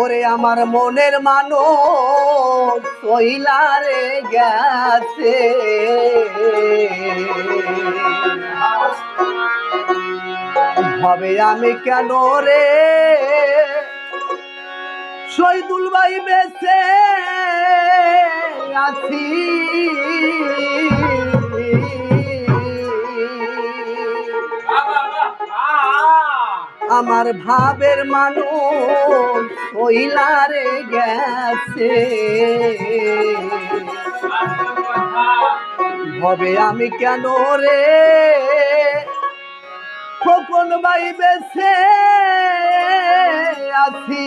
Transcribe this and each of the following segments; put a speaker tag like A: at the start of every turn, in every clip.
A: ওরে আমার মনের মানুষ সইলারে গেছে। হবে আমি কেন রে? শহীদুল ভাই বেছে আছি। আমার ভাবের মানুষ ওইলারে গেছে। হবে আমি কেন রে? খোকন বাই বেছে আছি।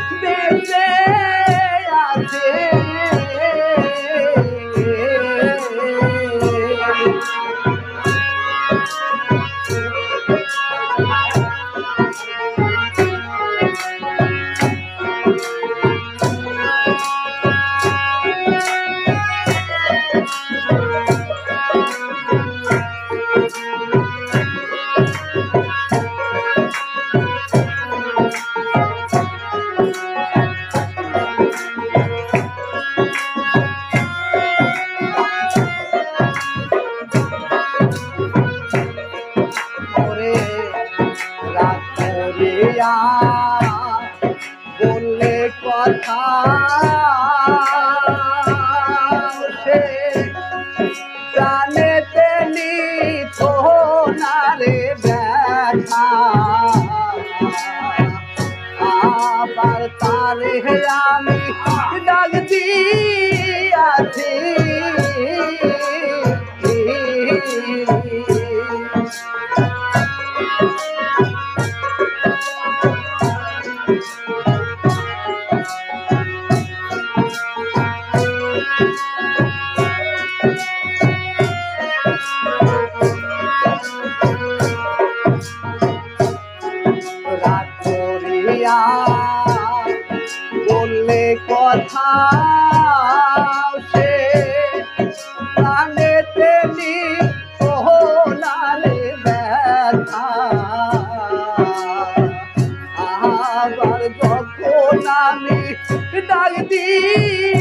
A: বললে কথা সে জানেতে নিত না রে ব্যথা। আবার তারে আমি ডাক দিয়াছি। করিয়া বললে কথা সে প্রাণেতে নি ওহলারে ব্যথা। আবার যখন আমি ডাক দিয়াছি